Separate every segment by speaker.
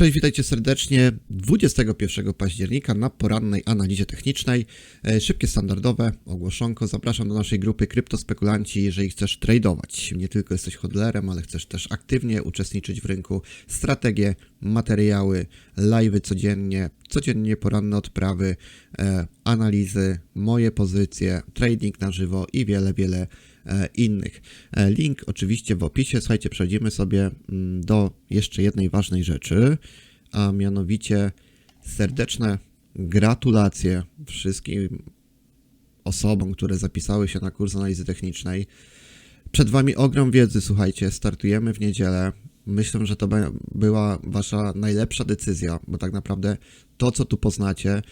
Speaker 1: Cześć, witajcie serdecznie 21 października na porannej analizie technicznej. E, Szybkie, standardowe ogłoszonko. Zapraszam do naszej grupy Kryptospekulanci, jeżeli chcesz tradować. Nie tylko jesteś hodlerem, ale chcesz też aktywnie uczestniczyć w rynku. Strategie, materiały, live'y codziennie, codziennie poranne odprawy, e, analizy, moje pozycje, trading na żywo i wiele, wiele innych. E, Link oczywiście w opisie. Słuchajcie, przejdziemy sobie mm, do jeszcze jednej ważnej rzeczy, a mianowicie serdeczne gratulacje wszystkim osobom, które zapisały się na kurs analizy technicznej. Przed Wami ogrom wiedzy, słuchajcie, startujemy w niedzielę. Myślę, że to była Wasza najlepsza decyzja, bo tak naprawdę to, co tu poznacie,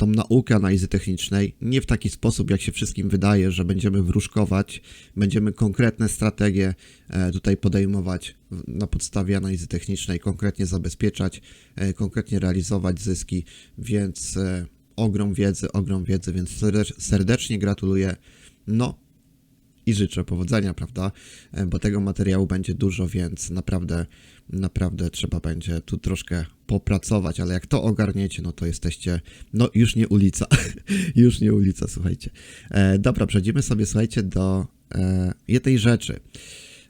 Speaker 1: tą naukę analizy technicznej nie w taki sposób, jak się wszystkim wydaje, że będziemy wróżkować, będziemy konkretne strategie e, tutaj podejmować na podstawie analizy technicznej, konkretnie zabezpieczać, e, konkretnie realizować zyski, więc e, ogrom wiedzy, ogrom wiedzy, więc serdecz- serdecznie gratuluję. No, i życzę powodzenia, prawda? E, Bo tego materiału będzie dużo, więc naprawdę, naprawdę trzeba będzie tu troszkę popracować, ale jak to ogarniecie, no to jesteście, no już nie ulica, już nie ulica, słuchajcie. E, dobra, przejdziemy sobie, słuchajcie, do e, jednej rzeczy.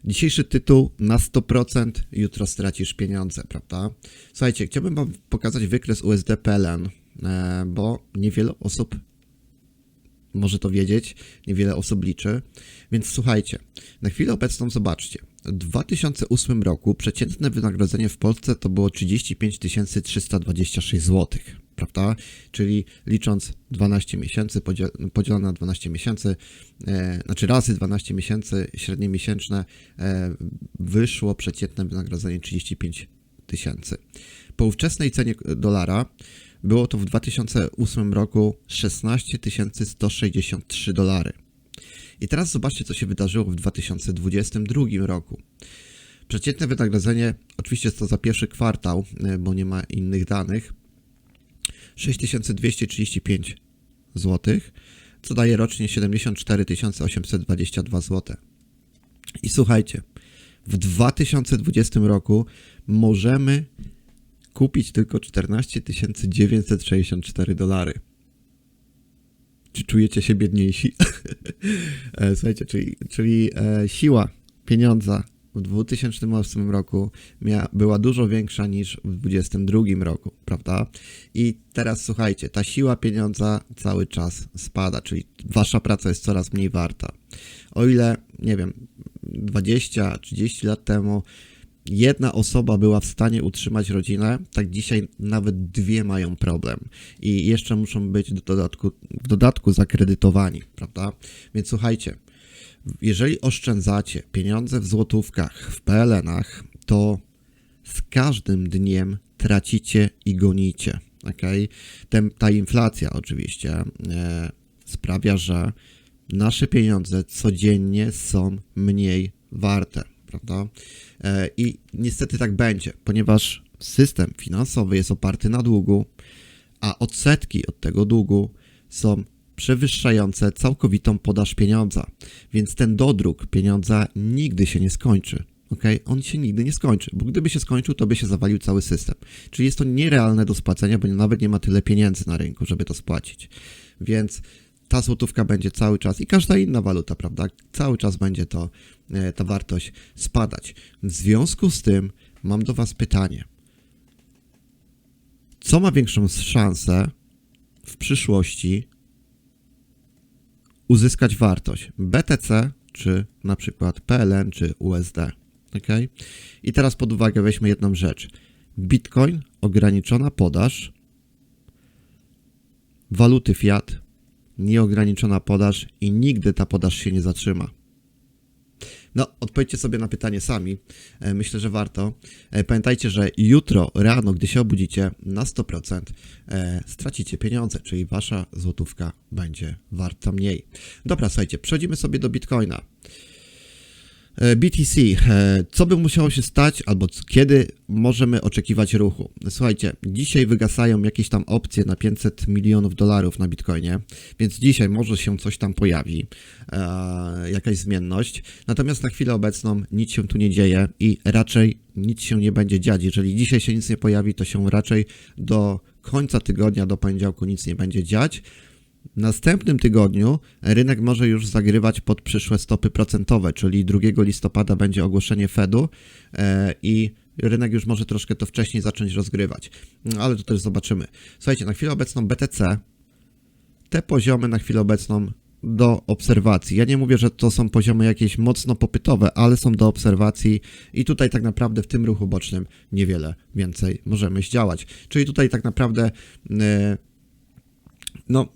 Speaker 1: Dzisiejszy tytuł na 100% jutro stracisz pieniądze, prawda? Słuchajcie, chciałbym wam pokazać wykres USD PLN, e, bo niewiele osób może to wiedzieć, niewiele osób liczy. Więc słuchajcie, na chwilę obecną zobaczcie. W 2008 roku przeciętne wynagrodzenie w Polsce to było 35 326 zł, prawda? Czyli licząc 12 miesięcy, podziel- podzielone na 12 miesięcy, e, znaczy razy 12 miesięcy, średnie miesięczne, e, wyszło przeciętne wynagrodzenie 35 tysięcy. Po ówczesnej cenie dolara było to w 2008 roku 16 163 dolary. I teraz zobaczcie, co się wydarzyło w 2022 roku. Przeciętne wynagrodzenie, oczywiście jest to za pierwszy kwartał, e, bo nie ma innych danych, 6235 zł, co daje rocznie 74 822 zł. I słuchajcie, w 2020 roku możemy kupić tylko 14 964 dolary. Czy czujecie się biedniejsi? E, Słuchajcie, czyli, czyli e, siła pieniądza w 2008 roku była dużo większa niż w 2022 roku, prawda? I teraz słuchajcie, ta siła pieniądza cały czas spada, czyli wasza praca jest coraz mniej warta. O ile, nie wiem, 20-30 lat temu jedna osoba była w stanie utrzymać rodzinę, tak dzisiaj nawet dwie mają problem i jeszcze muszą być do dodatku, w dodatku zakredytowani, prawda? Więc słuchajcie, jeżeli oszczędzacie pieniądze w złotówkach, w PLN-ach, to z każdym dniem tracicie i gonicie. Okay? Tem, ta inflacja oczywiście e, sprawia, że nasze pieniądze codziennie są mniej warte, prawda? E, I niestety tak będzie, ponieważ system finansowy jest oparty na długu, a odsetki od tego długu są przewyższające całkowitą podaż pieniądza, więc ten dodruk pieniądza nigdy się nie skończy. ok? On się nigdy nie skończy, bo gdyby się skończył, to by się zawalił cały system. Czyli jest to nierealne do spłacenia, bo nawet nie ma tyle pieniędzy na rynku, żeby to spłacić. Więc ta złotówka będzie cały czas i każda inna waluta, prawda? Cały czas będzie to, e, ta wartość spadać. W związku z tym mam do Was pytanie. Co ma większą szansę w przyszłości uzyskać wartość? BTC czy na przykład PLN czy USD? Ok? I teraz pod uwagę weźmy jedną rzecz. Bitcoin, ograniczona podaż, waluty fiat, nieograniczona podaż i nigdy ta podaż się nie zatrzyma. No, odpowiedzcie sobie na pytanie sami. E, Myślę, że warto. E, Pamiętajcie, że jutro rano, gdy się obudzicie, na 100% e, stracicie pieniądze, czyli wasza złotówka będzie warta mniej. Dobra, słuchajcie, przechodzimy sobie do Bitcoina. E, BTC, e, co by musiało się stać, albo kiedy możemy oczekiwać ruchu? Słuchajcie, dzisiaj wygasają jakieś tam opcje na 500 milionów dolarów na Bitcoinie, więc dzisiaj może się coś tam pojawi, e, jakaś zmienność. Natomiast na chwilę obecną nic się tu nie dzieje i raczej nic się nie będzie dziać. Jeżeli dzisiaj się nic nie pojawi, to się raczej do końca tygodnia, do poniedziałku nic nie będzie dziać. W następnym tygodniu rynek może już zagrywać pod przyszłe stopy procentowe, czyli 2 listopada będzie ogłoszenie Fedu e, i rynek już może troszkę to wcześniej zacząć rozgrywać. No, Ale to też zobaczymy. Słuchajcie, na chwilę obecną BTC, te poziomy na chwilę obecną do obserwacji. Ja nie mówię, że to są poziomy jakieś mocno popytowe, ale są do obserwacji i tutaj tak naprawdę w tym ruchu bocznym niewiele więcej możemy zdziałać. Czyli tutaj tak naprawdę e, no,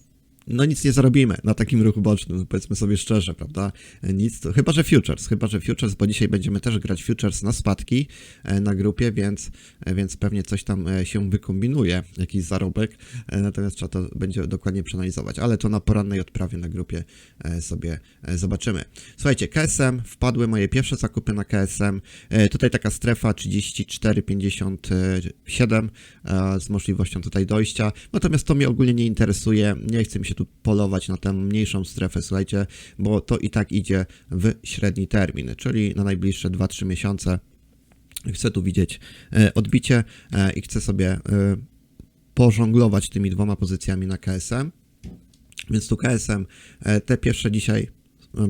Speaker 1: no nic nie zarobimy na takim ruchu bocznym, powiedzmy sobie szczerze, prawda? Nic, to, chyba że futures, chyba że futures, bo dzisiaj będziemy też grać futures na spadki e, na grupie, więc, e, więc pewnie coś tam e, się wykombinuje, jakiś zarobek, e, natomiast trzeba to będzie dokładnie przeanalizować, ale to na porannej odprawie na grupie e, sobie e, zobaczymy. Słuchajcie, KSM, wpadły moje pierwsze zakupy na KSM, e, tutaj taka strefa 34,57 e, z możliwością tutaj dojścia, natomiast to mnie ogólnie nie interesuje, nie chce mi się tu polować na tę mniejszą strefę, słuchajcie, bo to i tak idzie w średni termin, czyli na najbliższe 2-3 miesiące. Chcę tu widzieć e, odbicie e, i chcę sobie e, pożonglować tymi dwoma pozycjami na KSM. Więc tu KSM, te pierwsze dzisiaj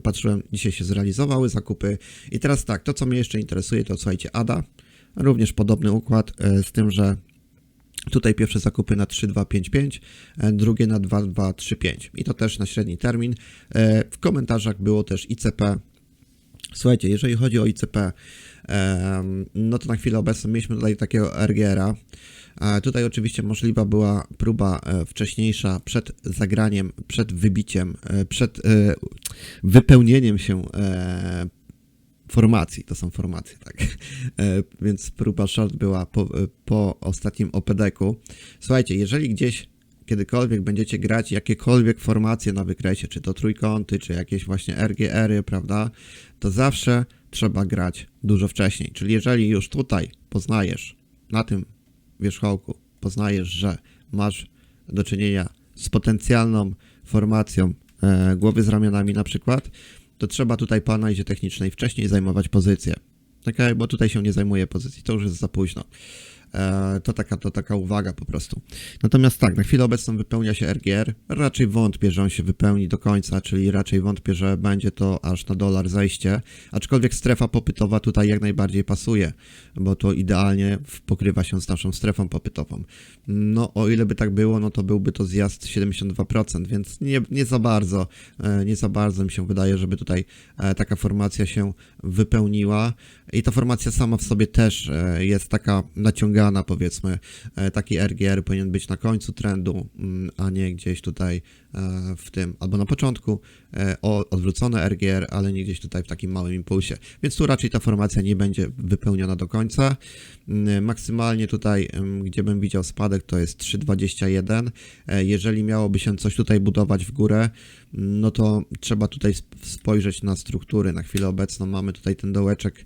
Speaker 1: patrzyłem, dzisiaj się zrealizowały zakupy. I teraz tak, to co mnie jeszcze interesuje, to słuchajcie, ADA, również podobny układ, z tym, że Tutaj pierwsze zakupy na 3255, e, drugie na 2235 i to też na średni termin. E, W komentarzach było też ICP. Słuchajcie, jeżeli chodzi o ICP, no to na chwilę obecną mieliśmy tutaj takiego RGR-a. E, Tutaj oczywiście możliwa była próba wcześniejsza przed zagraniem, przed wybiciem, przed wypełnieniem się formacji, to są formacje, tak. E, Więc próba short była po, e, po ostatnim OPDK-u. Słuchajcie, jeżeli gdzieś kiedykolwiek będziecie grać jakiekolwiek formacje na wykresie, czy to trójkąty, czy jakieś właśnie RGR-y, prawda, to zawsze trzeba grać dużo wcześniej. Czyli jeżeli już tutaj poznajesz, na tym wierzchołku, poznajesz, że masz do czynienia z potencjalną formacją e, głowy z ramionami na przykład, to trzeba tutaj po analizie technicznej wcześniej zajmować pozycję. Okay? Bo tutaj się nie zajmuje pozycji, to już jest za późno. E, to, taka, to taka uwaga po prostu. Natomiast tak, na chwilę obecną wypełnia się RGR. Raczej wątpię, że on się wypełni do końca, czyli raczej wątpię, że będzie to aż na dolar zejście. Aczkolwiek strefa popytowa tutaj jak najbardziej pasuje, bo to idealnie pokrywa się z naszą strefą popytową. No, o ile by tak było, no to byłby to zjazd 72%, więc nie, nie za bardzo, e, nie za bardzo mi się wydaje, żeby tutaj e, taka formacja się wypełniła. I ta formacja sama w sobie też jest taka naciągana, powiedzmy. E, Taki RGR powinien być na końcu trendu, mm, a nie gdzieś tutaj e, w tym, albo na początku e, odwrócone RGR, ale nie gdzieś tutaj w takim małym impulsie. Więc tu raczej ta formacja nie będzie wypełniona do końca. Mm, Maksymalnie tutaj, em, gdzie bym widział spadek, to jest 3,21. E, Jeżeli miałoby się coś tutaj budować w górę, no to trzeba tutaj sp- spojrzeć na struktury. Na chwilę obecną mamy tutaj ten dołeczek,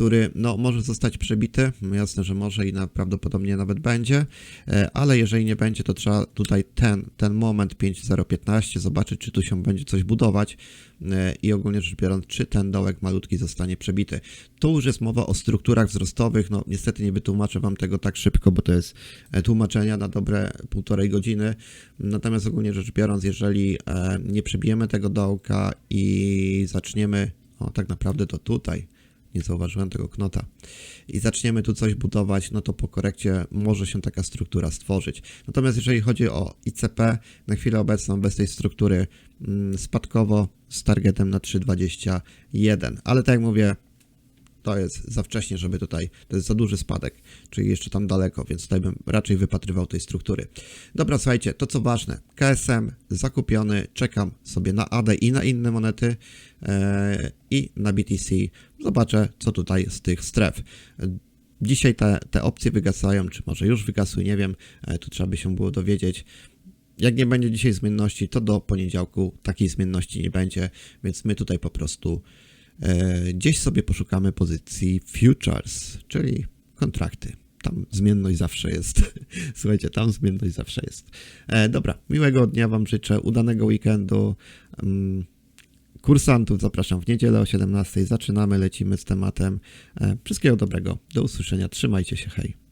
Speaker 1: który no, może zostać przebity. Jasne, że może i na, prawdopodobnie nawet będzie, e, ale jeżeli nie będzie, to trzeba tutaj ten, ten moment 5.015 zobaczyć, czy tu się będzie coś budować e, i ogólnie rzecz biorąc, czy ten dołek malutki zostanie przebity. Tu już jest mowa o strukturach wzrostowych. No niestety nie wytłumaczę Wam tego tak szybko, bo to jest e, tłumaczenia na dobre półtorej godziny. Natomiast ogólnie rzecz biorąc, jeżeli nie przebijemy tego dołka i zaczniemy, o tak naprawdę to tutaj, nie zauważyłem tego knota, i zaczniemy tu coś budować, no to po korekcie może się taka struktura stworzyć. Natomiast jeżeli chodzi o ICP, na chwilę obecną bez tej struktury mm, spadkowo z targetem na 3,21, ale tak jak mówię, to jest za wcześnie, żeby tutaj, to jest za duży spadek, czyli jeszcze tam daleko, więc tutaj bym raczej wypatrywał tej struktury. Dobra, słuchajcie, to co ważne, KSM zakupiony, czekam sobie na AD i na inne monety e, i na BTC. Zobaczę, co tutaj z tych stref. Dzisiaj te, te opcje wygasają, czy może już wygasły, nie wiem, e, tu trzeba by się było dowiedzieć. Jak nie będzie dzisiaj zmienności, to do poniedziałku takiej zmienności nie będzie, więc my tutaj po prostu gdzieś sobie poszukamy pozycji futures, czyli kontrakty. Tam zmienność zawsze jest. Słuchajcie, tam zmienność zawsze jest. E, dobra, miłego dnia Wam życzę, udanego weekendu. Mm, kursantów zapraszam w niedzielę o 17:00. Zaczynamy, lecimy z tematem. E, wszystkiego dobrego. Do usłyszenia. Trzymajcie się. Hej.